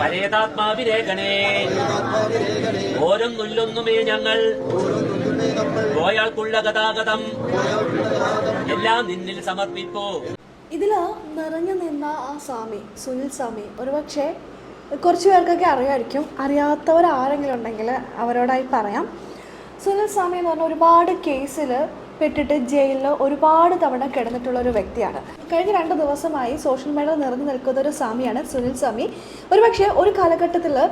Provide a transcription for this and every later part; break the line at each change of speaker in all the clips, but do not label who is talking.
പരേതാത്മാവിരേഖണേ ഓരോന്നൊല്ലൊന്നുമേ ഞങ്ങൾ പോയാൾക്കുള്ള ഗതാഗതം. എല്ലാം നിന്നിൽ സമർപ്പിപ്പോ.
ഇതിൽ നിറഞ്ഞു നിന്ന ആ സ്വാമി സുനിൽ സ്വാമി. ഒരുപക്ഷെ കുറച്ച് പേർക്കൊക്കെ അറിയാമായിരിക്കും അറിയാത്തവർ ആരെങ്കിലും ഉണ്ടെങ്കിൽ അവരോടായി പറയാം. സുനിൽ സ്വാമി എന്ന് പറഞ്ഞ ഒരുപാട് കേസിൽ പെട്ടിട്ട് ജയിലിൽ ഒരുപാട് തവണ കിടന്നിട്ടുള്ള ഒരു വ്യക്തിയാണ്. കഴിഞ്ഞ രണ്ട് ദിവസമായി സോഷ്യൽ മീഡിയ നിറഞ്ഞു നിൽക്കുന്ന ഒരു സ്വാമിയാണ് സുനിൽ സ്വാമി. ഒരുപക്ഷെ ഒരു കാലഘട്ടത്തിൽ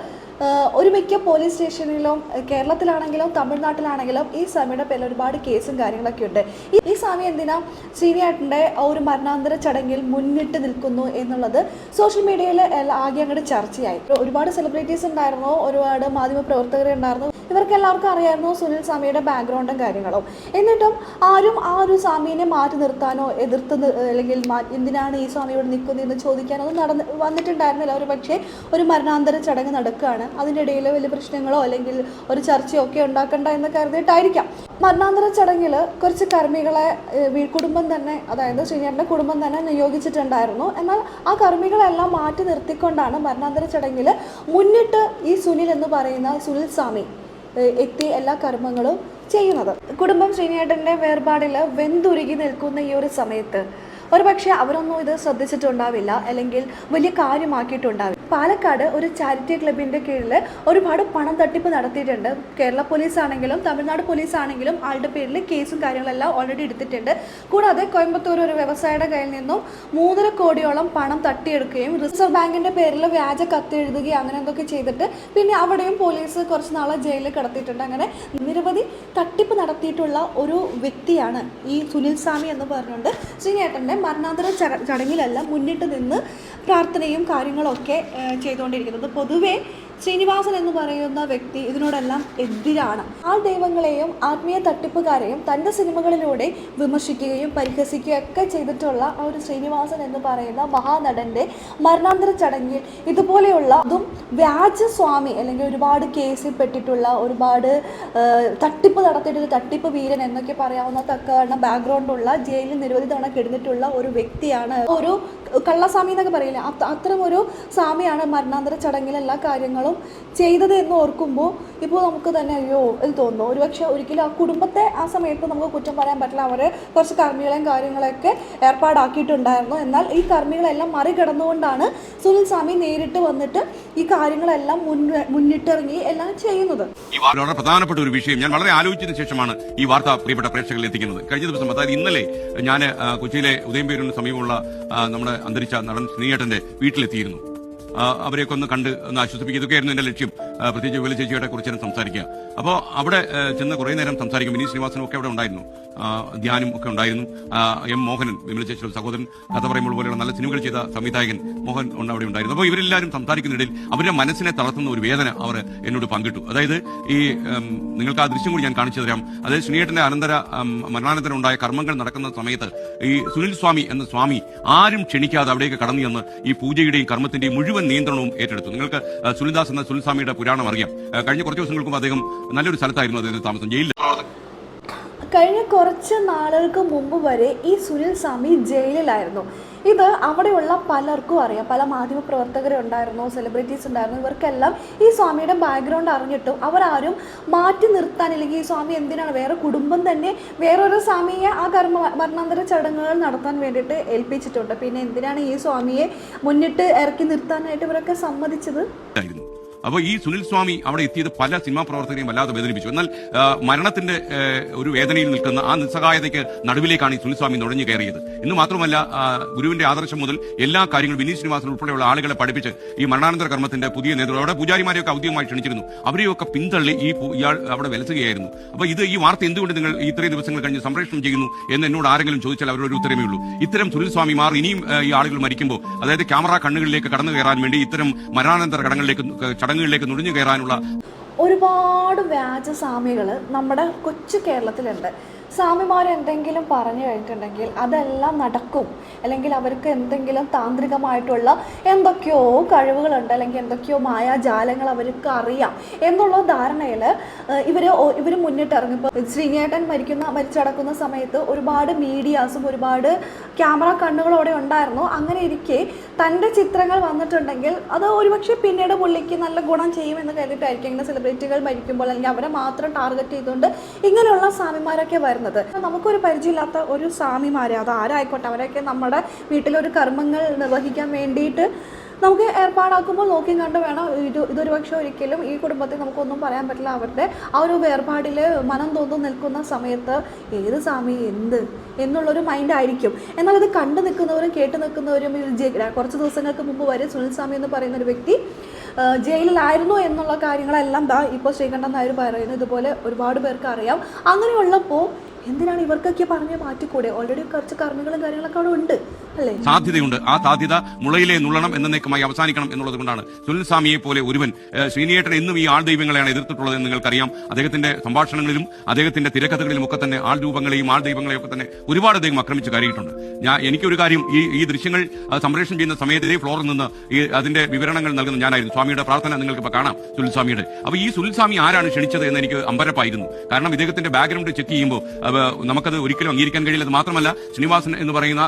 ഒരു മിക്ക പോലീസ് സ്റ്റേഷനിലും കേരളത്തിലാണെങ്കിലും തമിഴ്നാട്ടിലാണെങ്കിലും ഈ സ്വാമിയുടെ പേരിൽ ഒരുപാട് കേസും കാര്യങ്ങളൊക്കെ ഉണ്ട്. ഈ- സ്വാമി എന്തിനാ ശ്രീനിയേട്ടന്റെ ഒരു മരണാന്തര ചടങ്ങിൽ മുന്നിട്ട് നിൽക്കുന്നു എന്നുള്ളത് സോഷ്യൽ മീഡിയയിൽ ആകെ അങ്ങോട്ട് ചർച്ചയായി. ഒരുപാട് സെലിബ്രിറ്റീസ് ഉണ്ടായിരുന്നു ഒരുപാട് മാധ്യമ പ്രവർത്തകർ ഉണ്ടായിരുന്നു ഇവർക്ക് എല്ലാവർക്കും അറിയായിരുന്നു സുനിൽ സ്വാമിയുടെ ബാക്ക്ഗ്രൗണ്ടും കാര്യങ്ങളും. എന്നിട്ടും ആരും ആ ഒരു സ്വാമീനെ മാറ്റി നിർത്താനോ എതിർത്ത് അല്ലെങ്കിൽ എന്തിനാണ് ഈ സ്വാമി ഇവിടെ നിൽക്കുന്നത് എന്ന് ചോദിക്കാനോ ഒന്നും നടന്ന് വന്നിട്ടുണ്ടായിരുന്നില്ല. ഒരു പക്ഷേ ഒരു മരണാന്തര ചടങ്ങ് നടക്കുകയാണ്. അതിന്റെ ഇടയിൽ വലിയ പ്രശ്നങ്ങളോ അല്ലെങ്കിൽ ഒരു ചർച്ചയോ ഒക്കെ ഉണ്ടാക്കണ്ട എന്ന് കരുതിയിട്ടായിരിക്കാം. മരണാന്തര ചടങ്ങിൽ കുറച്ച് കർമ്മികളെ കുടുംബം തന്നെ അതായത് ശ്രീനിയുടെ കുടുംബം തന്നെ നിയോഗിച്ചിട്ടുണ്ടായിരുന്നു. എന്നാൽ ആ കർമ്മികളെല്ലാം മാറ്റി നിർത്തിക്കൊണ്ടാണ് മരണാന്തര ചടങ്ങിൽ മുന്നിട്ട് ഈ സുനിൽ എന്ന് പറയുന്ന സുനിൽ സ്വാമി എത്തി എല്ലാ കർമ്മങ്ങളും ചെയ്യുന്നത്. കുടുംബം ശ്രീനിയേട്ടന്റെ വേർപാടിൽ വെന്തുരുകി നിൽക്കുന്ന ഈ ഒരു സമയത്ത് ഒരുപക്ഷെ അവരൊന്നും ഇത് ശ്രദ്ധിച്ചിട്ടുണ്ടാവില്ല അല്ലെങ്കിൽ വലിയ കാര്യമാക്കിയിട്ടുണ്ടാവില്ല. പാലക്കാട് ഒരു ചാരിറ്റി ക്ലബിന്റെ കീഴിൽ ഒരുപാട് പണം തട്ടിപ്പ് നടത്തിയിട്ടുണ്ട്. കേരള പോലീസ് ആണെങ്കിലും തമിഴ്നാട് പോലീസ് ആണെങ്കിലും ആളുടെ പേരിൽ കേസും കാര്യങ്ങളെല്ലാം ഓൾറെഡി എടുത്തിട്ടുണ്ട്. കൂടാതെ കോയമ്പത്തൂർ ഒരു വ്യവസായിയുടെ കയ്യിൽ നിന്നും മൂന്നര കോടിയോളം പണം തട്ടിയെടുക്കുകയും റിസർവ് ബാങ്കിന്റെ പേരിൽ വ്യാജ കത്ത് എഴുതുകയും അങ്ങനെ എന്തൊക്കെ ചെയ്തിട്ട് പിന്നെ അവിടെയും പോലീസ് കുറച്ച് നാളെ ജയിലിൽ കിടത്തിയിട്ടുണ്ട്. അങ്ങനെ നിരവധി തട്ടിപ്പ് നടത്തിയിട്ടുള്ള ഒരു വ്യക്തിയാണ് ഈ സുനിൽ സ്വാമി എന്ന് പറഞ്ഞുകൊണ്ട് ശ്രീനേട്ടന്റെ മരണാന്തര ചടങ്ങിലല്ല മുന്നിട്ട് നിന്ന് പ്രാർത്ഥനയും കാര്യങ്ങളൊക്കെ ചെയ്തുകൊണ്ടിരിക്കുന്നത്. പൊതുവേ ശ്രീനിവാസൻ എന്ന് പറയുന്ന വ്യക്തി ഇതിനോടെല്ലാം എതിരാണ്. ആ ദൈവങ്ങളെയും ആത്മീയ തട്ടിപ്പുകാരെയും തന്റെ സിനിമകളിലൂടെ വിമർശിക്കുകയും പരിഹസിക്കുകയും ഒക്കെ ചെയ്തിട്ടുള്ള ആ ഒരു ശ്രീനിവാസൻ എന്ന് പറയുന്ന മഹാനടന്റെ മരണാന്തര ചടങ്ങിൽ ഇതുപോലെയുള്ള അതും വ്യാജ സ്വാമി അല്ലെങ്കിൽ ഒരുപാട് കേസിൽ പെട്ടിട്ടുള്ള ഒരുപാട് തട്ടിപ്പ് നടത്തിയിട്ടൊരു തട്ടിപ്പ് വീരൻ എന്നൊക്കെ പറയാവുന്ന തക്കവണ്ണം ബാക്ക്ഗ്രൗണ്ടുള്ള ജയിലിൽ നിരവധി തവണ കിടന്നിട്ടുള്ള ഒരു വ്യക്തിയാണ്. ഒരു കള്ളസ്വാമി എന്നൊക്കെ പറയില്ല? അത്ത- അത്തരം ഒരു സ്വാമിയാണ് മരണാന്തര ചടങ്ങിൽ എല്ലാ കാര്യങ്ങളും ചെയ്തത് എന്ന് ഓർക്കുമ്പോൾ ഇപ്പോൾ നമുക്ക് തന്നെ അയ്യോ ഇത് തോന്നുന്നു. ഒരുപക്ഷെ ഒരിക്കലും ആ കുടുംബത്തെ ആ സമയത്ത് നമുക്ക് കുറ്റം പറയാൻ പറ്റില്ല. അവർ കുറച്ച് കർമ്മികളെയും കാര്യങ്ങളൊക്കെ ഏർപ്പാടാക്കിയിട്ടുണ്ടായിരുന്നു. എന്നാൽ ഈ കർമ്മികളെല്ലാം മറികടന്നുകൊണ്ടാണ് സുനിൽ സ്വാമി നേരിട്ട് വന്നിട്ട് ഈ കാര്യങ്ങളെല്ലാം മുന്നിട്ടിറങ്ങി എല്ലാം ചെയ്യുന്നത്.
വളരെ പ്രധാനപ്പെട്ട ഒരു വിഷയം. ഞാൻ വളരെ ആലോചിച്ചതിന് ശേഷമാണ് ഈ വാർത്ത പ്രിയപ്പെട്ട പ്രേക്ഷകരിൽ എത്തിക്കുന്നത്. കഴിഞ്ഞ ദിവസം അതായത് ഇന്നലെ ഞാൻ കൊച്ചിയിലെ ഉദയംപേരൂരിന് സമീപമുള്ള നമ്മുടെ അന്തരിച്ച നടൻ ശ്രീയേട്ടന്റെ വീട്ടിലെത്തിയിരുന്നു. അവരെയൊക്കെ ഒന്ന് കണ്ട് ഒന്ന് ആശ്വസിപ്പിക്കുക. ഇതൊക്കെയായിരുന്നു എന്റെ ലക്ഷ്യം. പ്രത്യേകിച്ച് വില ചേച്ചിയുടെ കുറിച്ച് സംസാരിക്കുക. അപ്പോൾ അവിടെ ചെന്ന് കുറേ നേരം സംസാരിക്കും വിനീത് ശ്രീനിവാസനും ഒക്കെ അവിടെ ഉണ്ടായിരുന്നു. ധ്യാനും ഒക്കെ ഉണ്ടായിരുന്നു. എം മോഹനൻ വിമല സഹോദരൻ കഥ പറയുമ്പോൾ പോലെയുള്ള നല്ല സിനിമകൾ ചെയ്ത സംവിധായകൻ മോഹൻ ഒന്ന് അവിടെ ഉണ്ടായിരുന്നു. അപ്പോൾ ഇവരെല്ലാവരും സംസാരിക്കുന്നതിനിടയിൽ അവരുടെ മനസ്സിനെ തളർത്തുന്ന ഒരു വേദന അവർ എന്നോട് പങ്കിട്ടു. അതായത് ഈ നിങ്ങൾക്ക് ആ ദൃശ്യം കൂടി ഞാൻ കാണിച്ചു തരാം അതായത് സുനിയേട്ടന്റെ അനന്തര മരണാനന്തരമുണ്ടായ കർമ്മങ്ങൾ നടക്കുന്ന സമയത്ത് ഈ സുനിൽ സ്വാമി എന്ന സ്വാമി ആരും ക്ഷണിക്കാതെ അവിടേക്ക് കടന്നു ചെന്ന് ഈ പൂജയുടെയും കർമ്മത്തിന്റെയും മുഴുവൻ നിയന്ത്രണവും ഏറ്റെടുത്തു. നിങ്ങൾക്ക് സുനിൽദാസ് എന്ന സുനിൽ സ്വാമിയുടെ പുരാണം അറിയാം. കഴിഞ്ഞ കുറച്ച് ദിവസങ്ങൾക്കും അദ്ദേഹം നല്ലൊരു സ്ഥലത്തായിരുന്നു അദ്ദേഹത്തിന്റെ താമസം. ജയിലിൽ
കഴിഞ്ഞ കുറച്ച് നാളുകൾക്ക് മുമ്പ് വരെ ഈ സുനിൽ സ്വാമി ജയിലിലായിരുന്നു. ഇത് അവിടെയുള്ള പലർക്കും അറിയാം. പല മാധ്യമ പ്രവർത്തകരുണ്ടായിരുന്നു സെലിബ്രിറ്റീസ് ഉണ്ടായിരുന്നു. ഇവർക്കെല്ലാം ഈ സ്വാമിയുടെ ബാക്ക്ഗ്രൗണ്ട് അറിഞ്ഞിട്ടും അവരാരും മാറ്റി നിർത്താൻ അല്ലെങ്കിൽ ഈ സ്വാമി എന്തിനാണ്? വേറെ കുടുംബം തന്നെ വേറൊരു സ്വാമിയെ ആ കർമ്മ മരണാന്തര ചടങ്ങുകൾ നടത്താൻ വേണ്ടിയിട്ട് ഏൽപ്പിച്ചിട്ടുണ്ട്. പിന്നെ എന്തിനാണ് ഈ സ്വാമിയെ മുന്നിട്ട് ഇറക്കി നിർത്താനായിട്ട് ഇവരൊക്കെ സമ്മതിച്ചത്?
അപ്പോൾ ഈ സുനിൽ സ്വാമി അവിടെ എത്തിയത് പല സിനിമാ പ്രവർത്തകരെയും വല്ലാതെ വേദനിപ്പിച്ചു. എന്നാൽ മരണത്തിന്റെ ഒരു വേദനയിൽ നിൽക്കുന്ന ആ നിസ്സഹായതയ്ക്ക് നടുവിലേക്കാണ് ഈ സുനിൽ സ്വാമി നുഴഞ്ഞു കയറിയത്. ഇന്ന് മാത്രമല്ല ഗുരുവിന്റെ ആദർശം മുതൽ എല്ലാ കാര്യങ്ങളും വിനീത് ശ്രീനിവാസൻ ഉൾപ്പെടെയുള്ള ആളുകളെ പഠിപ്പിച്ച് ഈ മരണാനന്തര കർമ്മത്തിന്റെ പുതിയ നേതൃത്വം അവിടെ പൂജാരിമാരെയൊക്കെ ഔദ്യോഗികമായി ക്ഷണിച്ചിരുന്നു. അവരെയൊക്കെ പിന്തള്ളി ഈ ഇയാൾ അവിടെ വിലസുകയായിരുന്നു. അപ്പോൾ ഇത് ഈ വാർത്ത എന്തുകൊണ്ട് നിങ്ങൾ ഇത്രയും ദിവസങ്ങൾ കഴിഞ്ഞ് സംപ്രേഷണം ചെയ്യുന്നു എന്ന് എന്നോട് ആരെങ്കിലും ചോദിച്ചാൽ അവരൊരു ഉത്തരമേ ഉള്ളൂ. ഇത്തരം സുനിൽ സ്വാമിമാർ ഇനിയും ഈ ആളുകൾ മരിക്കുമ്പോൾ അതായത് ക്യാമറ കണ്ണുകളിലേക്ക് കടന്നു കയറാൻ വേണ്ടി ഇത്തരം മരണാനന്തര കടങ്ങളിലേക്ക് ചടങ്ങുകളിലേക്ക് നുഴഞ്ഞു കയറാനുള്ള
ഒരുപാട് വ്യാജ നമ്മുടെ കൊച്ചു കേരളത്തിലുണ്ട്. സ്വാമിമാർ എന്തെങ്കിലും പറഞ്ഞു കഴിഞ്ഞിട്ടുണ്ടെങ്കിൽ അതെല്ലാം നടക്കും. അല്ലെങ്കിൽ അവർക്ക് എന്തെങ്കിലും താന്ത്രികമായിട്ടുള്ള എന്തൊക്കെയോ കഴിവുകളുണ്ട് അല്ലെങ്കിൽ എന്തൊക്കെയോ മായാജാലങ്ങൾ അവർക്ക് അറിയാം എന്നുള്ള ധാരണയിൽ ഇവർ ഇവർ മുന്നിട്ടിറങ്ങും. ഇപ്പോൾ ശ്രീനേട്ടൻ മരിക്കുന്ന മരിച്ചടക്കുന്ന സമയത്ത് ഒരുപാട് മീഡിയാസും ഒരുപാട് ക്യാമറ കണ്ണുകളോടെ ഉണ്ടായിരുന്നു. അങ്ങനെ ഇരിക്കെ തന്റെ ചിത്രങ്ങൾ വന്നിട്ടുണ്ടെങ്കിൽ അത് ഒരുപക്ഷെ പിന്നീട് പുള്ളിക്ക് നല്ല ഗുണം ചെയ്യുമെന്ന് കരുതിയിട്ടായിരിക്കും. ഇങ്ങനെ സെലിബ്രിറ്റികൾ മരിക്കുമ്പോൾ അല്ലെങ്കിൽ അവരെ മാത്രം ടാർഗറ്റ് ചെയ്തുകൊണ്ട് ഇങ്ങനെയുള്ള സ്വാമിമാരൊക്കെ വരുന്നത്. നമുക്കൊരു പരിചയമില്ലാത്ത ഒരു സ്വാമിമാരെ അത് ആരായിക്കോട്ടെ അവരൊക്കെ നമ്മുടെ വീട്ടിലൊരു കർമ്മങ്ങൾ നിർവഹിക്കാൻ വേണ്ടിയിട്ട് നമുക്ക് ഏർപ്പാടാക്കുമ്പോൾ നോക്കി കണ്ട് വേണം. ഇത് ഇതൊരു പക്ഷേ ഒരിക്കലും ഈ കുടുംബത്തിൽ നമുക്കൊന്നും പറയാൻ പറ്റില്ല. അവരുടെ ആ ഒരു വേർപാടിൽ മനം തോന്നും നിൽക്കുന്ന സമയത്ത് ഏത് സ്വാമി എന്ത് എന്നുള്ളൊരു മൈൻഡ് ആയിരിക്കും. എന്നാൽ ഇത് കണ്ടു നിൽക്കുന്നവരും കേട്ട് നിൽക്കുന്നവരും കുറച്ച് ദിവസങ്ങൾക്ക് മുമ്പ് വരെ സുനിൽ സ്വാമി എന്ന് പറയുന്ന ഒരു വ്യക്തി ജയിലിലായിരുന്നു എന്നുള്ള കാര്യങ്ങളെല്ലാം ദാ ഇപ്പോൾ ശ്രീകണ്ഠൻ നായർ പറയുന്നു. ഇതുപോലെ ഒരുപാട് പേർക്ക് അറിയാം. അങ്ങനെയുള്ളപ്പോൾ എന്തിനാണ് ഇവർക്കൊക്കെ പറഞ്ഞ് മാറ്റിക്കൂടെ? ഓൾറെഡി കുറച്ച് കർമ്മികളും കാര്യങ്ങളൊക്കെ അവിടെ ഉണ്ട്.
സാധ്യതയുണ്ട്. ആ സാധ്യത മുളയിലെ നുള്ളണം എന്നേക്കുമായി അവസാനിക്കണം എന്നുള്ളത് കൊണ്ടാണ്. സുനിൽസ്വാമിയെ പോലെ ഒരുവൻ ശ്രീനിയേട്ടൻ എന്നും ഈ ആൾ ദൈവങ്ങളെയാണ് എതിർത്തിട്ടുള്ളത് എന്ന് നിങ്ങൾക്കറിയാം. അദ്ദേഹത്തിന്റെ സംഭാഷണങ്ങളിലും അദ്ദേഹത്തിന്റെ തിരക്കഥകളിലും ഒക്കെ തന്നെ ആൾ രൂപങ്ങളെയും ആൾ ദൈവങ്ങളെയും ഒക്കെ തന്നെ ഒരുപാട് അദ്ദേഹം ആക്രമിച്ച് കയറിയിട്ടുണ്ട് ഞാൻ എനിക്കൊരു കാര്യം ഈ ഈ ദൃശ്യങ്ങൾ സംപ്രേഷണം ചെയ്യുന്ന സമയത്ത് ഇതേ ഫ്ലോറിൽ നിന്ന് ഈ അതിന്റെ വിവരണങ്ങൾ നൽകുന്ന ഞാനായിരുന്നു. സ്വാമിയുടെ പ്രാർത്ഥന നിങ്ങൾക്ക് ഇപ്പോൾ കാണാം സുനിൽസ്വാമിയുടെ. അപ്പോൾ അപ്പൊ ഈ സുനിൽസ്വാമി ആരാണ് ക്ഷണിച്ചത് എന്ന് എനിക്ക് അമ്പരപ്പായിരുന്നു. കാരണം ഇദ്ദേഹത്തിന്റെ ബാക്ക്ഗ്രൗണ്ട് ചെക്ക് ചെയ്യുമ്പോൾ നമുക്കത് ഒരിക്കലും അംഗീകരിക്കാൻ കഴിയില്ല. മാത്രമല്ല ശ്രീനിവാസൻ എന്ന് പറയുന്ന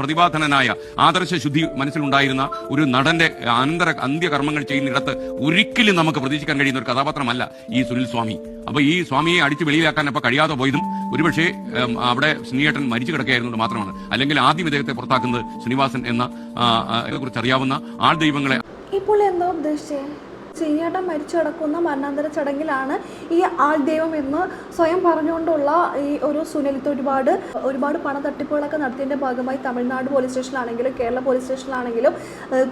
പ്രതിഭാ പ്രതിഭാധനനായ ആദർശ ശുദ്ധി മനസ്സിലുണ്ടായിരുന്ന ഒരു നടന്റെ അനന്തര അന്ത്യകർമ്മങ്ങൾ ചെയ്യുന്നിടത്ത് ഒരിക്കലും നമുക്ക് പ്രതീക്ഷിക്കാൻ കഴിയുന്ന ഒരു കഥാപാത്രമല്ല ഈ സുനിൽ സ്വാമി. അപ്പൊ ഈ സ്വാമിയെ അടിച്ച് വെളിയിലാക്കാൻ അപ്പൊ കഴിയാതെ പോയതും ഒരുപക്ഷെ അവിടെ ശ്രീയേട്ടൻ മരിച്ചു കിടക്കുകയായിരുന്നു മാത്രമാണ്. അല്ലെങ്കിൽ ആദ്യം ഇദ്ദേഹത്തെ പുറത്താക്കുന്നത് ശ്രീനിവാസൻ എന്ന കുറിച്ച് അറിയാവുന്ന ആൾ ദൈവങ്ങളെ
ഇപ്പോൾ എന്താ ഉദ്ദേശിച്ചേ ശ്രീനേട്ടൻ മരിച്ചു കിടക്കുന്ന മരണാന്തര ചടങ്ങിലാണ് ഈ ആൾ ദൈവം എന്ന് സ്വയം പറഞ്ഞുകൊണ്ടുള്ള ഈ ഒരു സുനിലിത്ത് ഒരുപാട് ഒരുപാട് പണ തട്ടിപ്പുകളൊക്കെ നടത്തിയതിന്റെ ഭാഗമായി തമിഴ്നാട് പോലീസ് സ്റ്റേഷനിലാണെങ്കിലും കേരള പോലീസ് സ്റ്റേഷനിലാണെങ്കിലും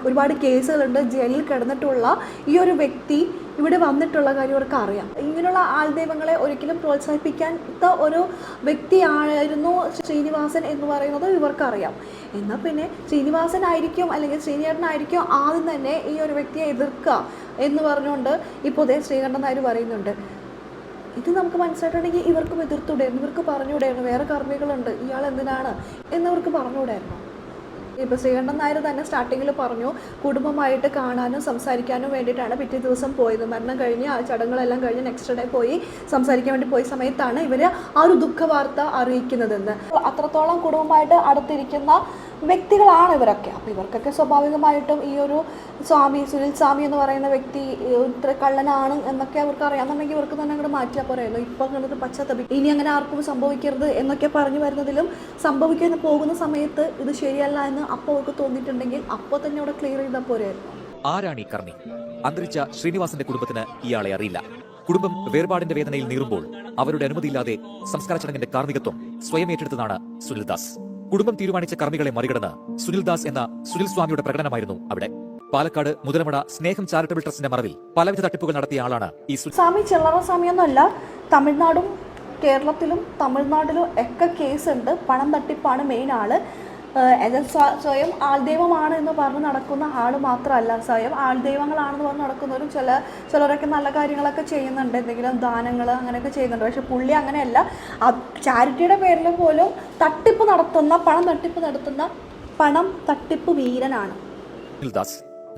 ഒരുപാട് കേസുകളുണ്ട്. ജയിലിൽ കിടന്നിട്ടുള്ള ഈ ഒരു വ്യക്തി ഇവിടെ വന്നിട്ടുള്ള കാര്യം അവർക്ക് അറിയാം ഇങ്ങനെയുള്ള ആൾ ദൈവങ്ങളെ ഒരിക്കലും പ്രോത്സാഹിപ്പിക്കാത്ത ഒരു വ്യക്തിയായിരുന്നു ശ്രീനിവാസൻ എന്ന് പറയുന്നത് ഇവർക്കറിയാം. എന്നാൽ പിന്നെ ശ്രീനിവാസൻ ആയിരിക്കും അല്ലെങ്കിൽ ശ്രീനിയേട്ടനായിരിക്കും ആദ്യം തന്നെ ഈ ഒരു വ്യക്തിയെ എതിർക്കുക എന്ന് പറഞ്ഞുകൊണ്ട് ഇപ്പോൾ ദേ ശ്രീകണ്ഠൻ നായർ പറയുന്നുണ്ട്. ഇത് നമുക്ക് മനസ്സിലായിട്ടുണ്ടെങ്കിൽ ഇവർക്കും എതിർത്തൂടായിരുന്നു ഇവർക്ക് പറഞ്ഞുകൂടായിരുന്നു വേറെ കർമ്മികളുണ്ട്. ഇയാൾ എന്തിനാണ് എന്നവർക്ക് പറഞ്ഞുകൂടായിരുന്നു ഇപ്പോൾ ശ്രീകണ്ഠൻ നായർ തന്നെ സ്റ്റാർട്ടിങ്ങിൽ പറഞ്ഞു കുടുംബമായിട്ട് കാണാനും സംസാരിക്കാനും വേണ്ടിയിട്ടാണ് പിറ്റേ ദിവസം പോയത്. മരണം കഴിഞ്ഞ് ആ ചടങ്ങുകളെല്ലാം കഴിഞ്ഞ് നെക്സ്റ്റ് ഡേ പോയി സംസാരിക്കാൻ വേണ്ടി പോയ സമയത്താണ് ഇവർ ആ ഒരു ദുഃഖ വാർത്ത അറിയിക്കുന്നതെന്ന്. അത്രത്തോളം കുടുംബമായിട്ട് അടുത്തിരിക്കുന്ന വ്യക്തികളാണ് ഇവരൊക്കെ. അപ്പോൾ ഇവർക്കൊക്കെ സ്വാഭാവികമായിട്ടും ഈ ഒരു സ്വാമി സുനിൽ സ്വാമി എന്ന് പറയുന്ന വ്യക്തി ഇത്ര കള്ളനാണ് എന്നൊക്കെ അവർക്ക് അറിയാമെന്നുണ്ടെങ്കിൽ ഇവർക്ക് തന്നെ അങ്ങോട്ട് മാറ്റിയാൽ പോരായിരുന്നു ഇപ്പം അങ്ങോട്ട് പശ്ചാത്തലം ഇനി അങ്ങനെ ആർക്കും സംഭവിക്കരുത് എന്നൊക്കെ പറഞ്ഞു വരുന്നതിലും സംഭവിക്കാൻ പോകുന്ന സമയത്ത് ഇത് ശരിയല്ല എന്ന് അപ്പോൾ അവർക്ക് തോന്നിയിട്ടുണ്ടെങ്കിൽ അപ്പോൾ തന്നെ അവിടെ ക്ലിയർ ചെയ്താൽ പോരായിരുന്നു
ആരാണ് ഈ കർമ്മി അന്തരിച്ച ശ്രീനിവാസന്റെ കുടുംബത്തിന് ഇയാളെ അറിയില്ല. കുടുംബം വേർപാടിന്റെ വേദനയിൽ നീറുമ്പോൾ അവരുടെ അനുമതിയില്ലാതെ സംസ്കാര ചടങ്ങിന്റെ കാർമ്മികത്വം സ്വയം ഏറ്റെടുത്തതാണ് സുനിൽദാസ്. കുടുംബം തീരുമാനിച്ച കർമ്മികളെ മറികടന്ന് സുനിൽദാസ് എന്ന സുനിൽ സ്വാമിയുടെ പ്രകടനമായിരുന്നു അവിടെ. പാലക്കാട് മുതലമട സ്നേഹം ചാരിറ്റബിൾ ട്രസ്റ്റിന്റെ മറവിൽ പലവിധ തട്ടിപ്പുകൾ നടത്തിയ ആളാണ് ഈ സുനിൽ
സ്വാമി ചില്ലറ സ്വാമിയൊന്നുമല്ല തമിഴ്നാടും കേരളത്തിലും തമിഴ്നാട്ടിലും ഒക്കെ ഉണ്ട്. പണം തട്ടിപ്പാണ് മെയിൻ ആൾ. സ്വയം ആൾദൈവമാണ് എന്ന് പറഞ്ഞ് നടക്കുന്ന ആൾ മാത്രമല്ല സ്വയം ആൾദൈവങ്ങളാണെന്ന് പറഞ്ഞ് നടക്കുന്നവരും ചില ചിലരൊക്കെ നല്ല കാര്യങ്ങളൊക്കെ ചെയ്യുന്നുണ്ട്. എന്തെങ്കിലും ദാനങ്ങൾ അങ്ങനെയൊക്കെ ചെയ്യുന്നുണ്ട്. പക്ഷെ പുള്ളി അങ്ങനെയല്ല. ചാരിറ്റിയുടെ പേരിൽ പോലും തട്ടിപ്പ് നടത്തുന്ന പണം തട്ടിപ്പ് നടത്തുന്ന പണം തട്ടിപ്പ് വീരനാണ്.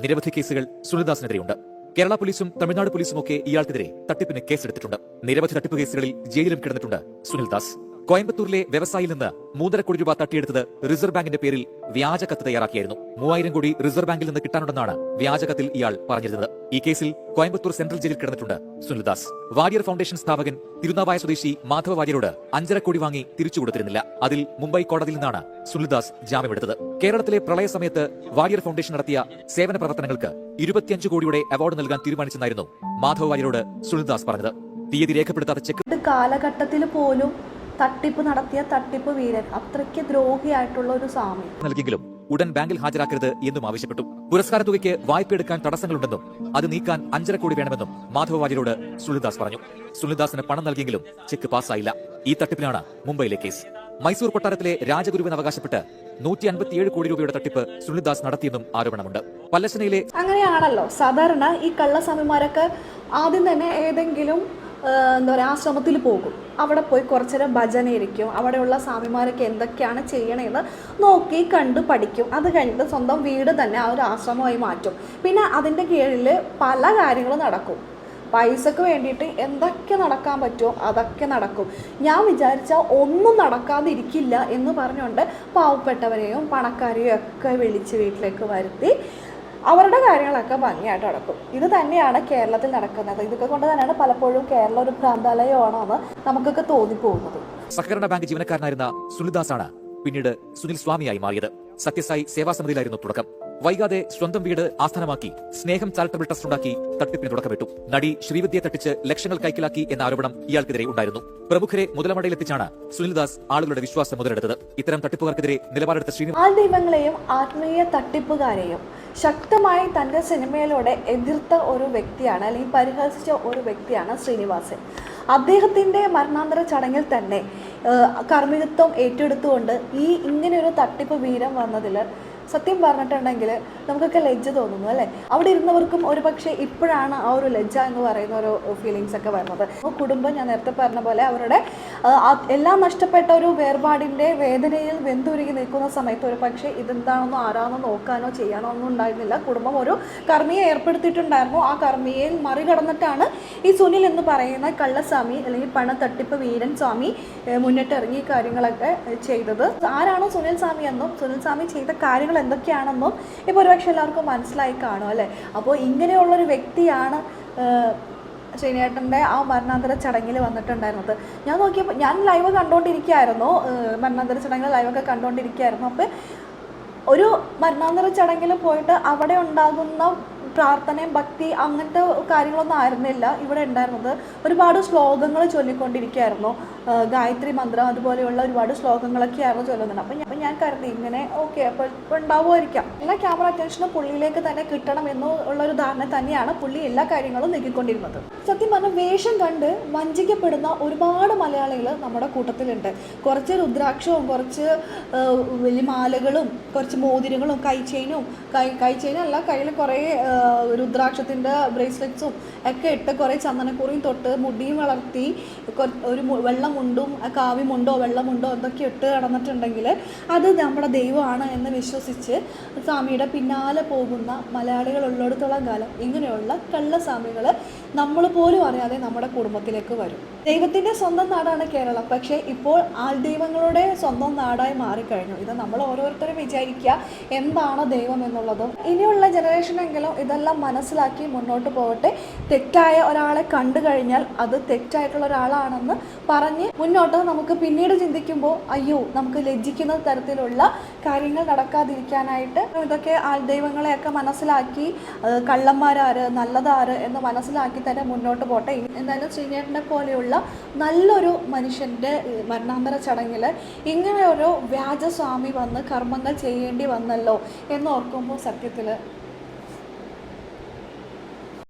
നിരവധി കേസുകൾ സുനിൽദാസിനെതിരെയുണ്ട്. കേരള പോലീസും തമിഴ്നാട് പോലീസും ഒക്കെ ഇയാൾക്കെതിരെ തട്ടിപ്പിന് കേസെടുത്തിട്ടുണ്ട്. നിരവധി തട്ടിപ്പ് കേസുകളിൽ ജയിലിലും കിടന്നിട്ടുണ്ട് സുനിൽദാസ്. കോയമ്പത്തൂരിലെ വ്യവസായിയിൽ നിന്ന് മൂന്നര കോടി രൂപ തട്ടിയെടുത്തത് റിസർവ് ബാങ്കിന്റെ പേരിൽ വ്യാജ കത്ത് തയ്യാറാക്കിയായിരുന്നു. മൂവായിരം കോടി റിസർവ് ബാങ്കിൽ നിന്ന് കിട്ടാനുണ്ടെന്നാണ് വ്യാജ കത്തിൽ ഇയാൾ പറഞ്ഞിരുന്നത്. ഈ കേസിൽ കോയമ്പത്തൂർ സെൻട്രൽ ജയിലിൽ കിടന്നിട്ടുണ്ട് സുനിൽദാസ്. വാര്യർ ഫൗണ്ടേഷൻ സ്ഥാപകൻ തിരുനാവായ സ്വദേശി മാധവ വാര്യരോട് അഞ്ചര കോടി വാങ്ങി തിരിച്ചു കൊടുത്തിരുന്നില്ല. അതിൽ മുംബൈ കോടതിയിൽ നിന്നാണ് സുനിൽദാസ് ജാമ്യമെടുത്തത്. കേരളത്തിലെ പ്രളയ സമയത്ത് വാര്യർ ഫൗണ്ടേഷൻ നടത്തിയ സേവന പ്രവർത്തനങ്ങൾക്ക് ഇരുപത്തിയഞ്ച് കോടിയുടെ അവാർഡ് നൽകാൻ തീരുമാനിച്ചെന്നായിരുന്നു മാധവ വാര്യരോട് സുനിൽദാസ് പറഞ്ഞത്. തീയതി രേഖപ്പെടുത്താത്ത ചെക്ക്
കാലഘട്ടത്തിൽ പോലും തട്ടിപ്പ് നടത്തിയ തട്ടിപ്പ് വീരൻ. അത്രയ്ക്ക് ദ്രോഹിയായിട്ടുള്ള ഒരു സ്വാമി.
നൽകിയെങ്കിലും ഉടൻ ബാങ്കിൽ ഹാജരാക്കരുത് എന്നും ആവശ്യപ്പെട്ടു. പുരസ്കാര തുകയ്ക്ക് വായ്പയെടുക്കാൻ തടസ്സങ്ങളുണ്ടെന്നും അത് നീക്കാൻ അഞ്ചര കോടി വേണമെന്നും മാധവ വാര്യരോട് സുനിൽദാസ് പറഞ്ഞു. സുനിൽദാസിന് പണം നൽകിയെങ്കിലും ചെക്ക് പാസ്സായില്ല. ഈ തട്ടിപ്പിനാണ് മുംബൈയിലെ കേസ്. മൈസൂർ കൊട്ടാരത്തിലെ രാജഗുരുവിന് അവകാശപ്പെട്ട് നൂറ്റി അൻപത്തിയേഴ് കോടി രൂപയുടെ തട്ടിപ്പ് സുനിൽദാസ് നടത്തിയെന്നും ആരോപണമുണ്ട്. പല്ലശനയിലെ
അങ്ങനെയാണല്ലോ. സാധാരണ ഈ കള്ളസ്വാമിമാരൊക്കെ ആദ്യം തന്നെ ഏതെങ്കിലും എന്താ പറയുക ആശ്രമത്തിൽ പോകും. അവിടെ പോയി കുറച്ചു നേരം ഭജന ഇരിക്കും. അവിടെയുള്ള സ്വാമിമാരൊക്കെ എന്തൊക്കെയാണ് ചെയ്യണമെന്ന് നോക്കി കണ്ട് പഠിക്കും. അത് കഴിഞ്ഞിട്ട് സ്വന്തം വീട് തന്നെ ആ ഒരു ആശ്രമമായി മാറ്റും. പിന്നെ അതിന്റെ കീഴിൽ പല കാര്യങ്ങളും നടക്കും. പൈസക്ക് വേണ്ടിയിട്ട് എന്തൊക്കെ നടക്കാൻ പറ്റുമോ അതൊക്കെ നടക്കും. ഞാൻ വിചാരിച്ച ഒന്നും നടക്കാതിരിക്കില്ല എന്ന് പറഞ്ഞുകൊണ്ട് പാവപ്പെട്ടവരെയും പണക്കാരെയും ഒക്കെ വിളിച്ച് വീട്ടിലേക്ക് വരുത്തി അവരുടെ കാര്യങ്ങളൊക്കെ ഭംഗിയായിട്ട് നടക്കും. ഇത് തന്നെയാണ് കേരളത്തിൽ നടക്കുന്നത്. ഇതൊക്കെ കൊണ്ട് തന്നെയാണ് പലപ്പോഴും കേരളം ഒരു ഭ്രാന്താലയമാണോ എന്ന് നമുക്കൊക്കെ തോന്നിപ്പോകുന്നത്.
സഹകരണ ബാങ്ക് ജീവനക്കാരനായിരുന്ന സുനിൽദാസാണ് പിന്നീട് സുനിൽ സ്വാമിയായി മാറിയത്. സത്യസായി സേവാ സമിതിയിലായിരുന്നു തുടക്കം. വൈകാതെ സ്വന്തം വീട് ആസ്ഥാനമാക്കി സ്നേഹം ചാരിറ്റബിൾ ട്രസ്റ്റ് ഉണ്ടാക്കി തട്ടിപ്പിന് തുടക്കമിട്ടു. നടി ശ്രീവിദ്യയെ തട്ടിച്ച് ലക്ഷങ്ങൾ കൈക്കലാക്കി എന്ന ആരോപണം ഇയാൾക്കെതിരെ ഉണ്ടായിരുന്നു. പ്രമുഖരെ മുതലമടയിലെത്തിച്ചാണ് സുനിൽദാസ് ആളുകളുടെ വിശ്വാസം മുതലെടുത്തത്. ഇത്തരം തട്ടിപ്പുകാർക്കെതിരെ നിലപാടെടുത്ത ശ്രീനി
ആ ദൈവങ്ങളെയും ആത്മീയ തട്ടിപ്പുകാരെയും ശക്തമായി തന്റെ സിനിമയിലൂടെ എതിർത്ത ഒരു വ്യക്തിയാണ് അല്ലെങ്കിൽ പരിഹസിച്ച ഒരു വ്യക്തിയാണ് ശ്രീനിവാസൻ. അദ്ദേഹത്തിന്റെ മരണാന്തര ചടങ്ങിൽ തന്നെ കർമ്മികത്വം ഏറ്റെടുത്തുകൊണ്ട് ഈ ഇങ്ങനെയൊരു തട്ടിപ്പ് വീരം വന്നതിൽ സത്യം പറഞ്ഞിട്ടുണ്ടെങ്കിൽ നമുക്കൊക്കെ ലജ്ജ തോന്നുന്നു അല്ലേ? അവിടെ ഇരുന്നവർക്കും ഒരു പക്ഷേ ഇപ്പോഴാണ് ആ ഒരു ലജ്ജ എന്ന് പറയുന്ന ഒരു ഫീലിങ്സ് ഒക്കെ വരുന്നത്. കുടുംബം ഞാൻ നേരത്തെ പറഞ്ഞ പോലെ അവരുടെ എല്ലാം നഷ്ടപ്പെട്ട ഒരു വേർപാടിന്റെ വേദനയിൽ വെന്തുരുകി നിൽക്കുന്ന സമയത്ത് ഒരു പക്ഷേ ഇതെന്താണെന്നോ ആരാണെന്നോ നോക്കാനോ ചെയ്യാനോ ഒന്നും ഉണ്ടായിരുന്നില്ല. കുടുംബം ഒരു കർമ്മിയെ ഏർപ്പെടുത്തിയിട്ടുണ്ടായിരുന്നു. ആ കർമ്മിയെ മറികടന്നിട്ടാണ് ഈ സുനിൽ എന്ന് പറയുന്ന കള്ളസ്വാമി അല്ലെങ്കിൽ പണത്തട്ടിപ്പ് വീരൻ സ്വാമി മുന്നിട്ടിറങ്ങി കാര്യങ്ങളൊക്കെ ചെയ്തത്. ആരാണോ സുനിൽ സ്വാമി എന്നും സുനിൽ സ്വാമി ചെയ്ത കാര്യങ്ങൾ എന്തൊക്കെയാണെന്നും ഇപ്പോൾ ഒരുപക്ഷെ എല്ലാവർക്കും മനസ്സിലായി കാണും അല്ലേ? അപ്പോൾ ഇങ്ങനെയുള്ളൊരു വ്യക്തിയാണ് ശ്രീനേട്ടന്റെ ആ മരണാന്തര ചടങ്ങിൽ വന്നിട്ടുണ്ടായിരുന്നത്. ഞാൻ നോക്കിയപ്പോൾ ഞാൻ ലൈവ് കണ്ടുകൊണ്ടിരിക്കുകയായിരുന്നു മരണാന്തര ചടങ്ങിൽ ലൈവൊക്കെ കണ്ടുകൊണ്ടിരിക്കുകയായിരുന്നു. അപ്പോൾ ഒരു മരണാന്തര ചടങ്ങിൽ പോയിട്ട് അവിടെ ഉണ്ടാകുന്ന പ്രാർത്ഥനയും ഭക്തി അങ്ങനത്തെ കാര്യങ്ങളൊന്നും ആയിരുന്നില്ല. ഇവിടെ ഉണ്ടായിരുന്നത് ഒരുപാട് ശ്ലോകങ്ങൾ ചൊല്ലിക്കൊണ്ടിരിക്കുകയായിരുന്നു. ഗായത്രി മന്ത്രം അതുപോലെയുള്ള ഒരുപാട് ശ്ലോകങ്ങളൊക്കെ ആയിരുന്നു ചൊല്ലുന്നത്. അപ്പം ഞാൻ കരുതി. ഇങ്ങനെ ഓക്കെ അപ്പോൾ ഉണ്ടാവുമായിരിക്കാം. എല്ലാ ക്യാമറ അറ്റൻഷനും പുള്ളിയിലേക്ക് തന്നെ കിട്ടണം എന്നുള്ള ഒരു ധാരണ തന്നെയാണ് പുള്ളി എല്ലാ കാര്യങ്ങളും നീക്കിക്കൊണ്ടിരുന്നത്. സത്യം പറഞ്ഞാൽ വേഷം കണ്ട് വഞ്ചിക്കപ്പെടുന്ന ഒരുപാട് മലയാളികൾ നമ്മുടെ കൂട്ടത്തിലുണ്ട്. കുറച്ച് രുദ്രാക്ഷവും കുറച്ച് വലിയ മാലകളും കുറച്ച് മോതിരങ്ങളും കൈ ചെയിനും കൈ അല്ല കയ്യിൽ കുറേ രുദ്രാക്ഷത്തിന്റെ ബ്രേസ്ലെറ്റ്സും ഒക്കെ ഇട്ട് കുറേ ചന്ദനക്കുറിയും തൊട്ട് മുടിയും വളർത്തി ഒരു വെള്ളമുണ്ടും കാവിമുണ്ടോ വെള്ളമുണ്ടോ എന്തൊക്കെ ഇട്ട് കിടന്നിട്ടുണ്ടെങ്കിൽ അത് നമ്മുടെ ദൈവമാണ് എന്ന് വിശ്വസിച്ച് സ്വാമിയുടെ പിന്നാലെ പോകുന്ന മലയാളികൾ ഉള്ളിടത്തോളം കാലം ഇങ്ങനെയുള്ള കള്ളസ്വാമികൾ നമ്മൾ പോലും അറിയാതെ നമ്മുടെ കുടുംബത്തിലേക്ക് വരും. ദൈവത്തിന്റെ സ്വന്തം നാടാണ് കേരളം. പക്ഷേ ഇപ്പോൾ ആൾ ദൈവങ്ങളുടെ സ്വന്തം നാടായി മാറിക്കഴിഞ്ഞു. ഇത് നമ്മൾ ഓരോരുത്തരും വിചാരിക്കുക എന്താണ് ദൈവം എന്നുള്ളതും ഇനിയുള്ള ജനറേഷനെങ്കിലും ഇതെല്ലാം മനസ്സിലാക്കി മുന്നോട്ട് പോകട്ടെ. തെറ്റായ ഒരാളെ കണ്ടു കഴിഞ്ഞാൽ അത് തെറ്റായിട്ടുള്ള ഒരാളാണെന്ന് പറഞ്ഞ് മുന്നോട്ട് നമുക്ക് പിന്നീട് ചിന്തിക്കുമ്പോൾ അയ്യോ നമുക്ക് ലജ്ജിക്കുന്ന തരത്തിലുള്ള കാര്യങ്ങൾ നടക്കാതിരിക്കാനായിട്ട് ഇതൊക്കെ ദൈവങ്ങളെയൊക്കെ മനസ്സിലാക്കി കള്ളന്മാരാര് നല്ലതാര് എന്ന് മനസ്സിലാക്കി തന്നെ മുന്നോട്ട് പോട്ടെ. എന്തായാലും ശ്രീനേട്ടനെ പോലെയുള്ള നല്ലൊരു മനുഷ്യന്റെ മരണാന്തര ചടങ്ങിൽ ഇങ്ങനെ ഒരു വ്യാജസ്വാമി വന്ന് കർമ്മങ്ങൾ ചെയ്യേണ്ടി വന്നല്ലോ എന്ന് ഓർക്കുമ്പോൾ സത്യത്തിൽ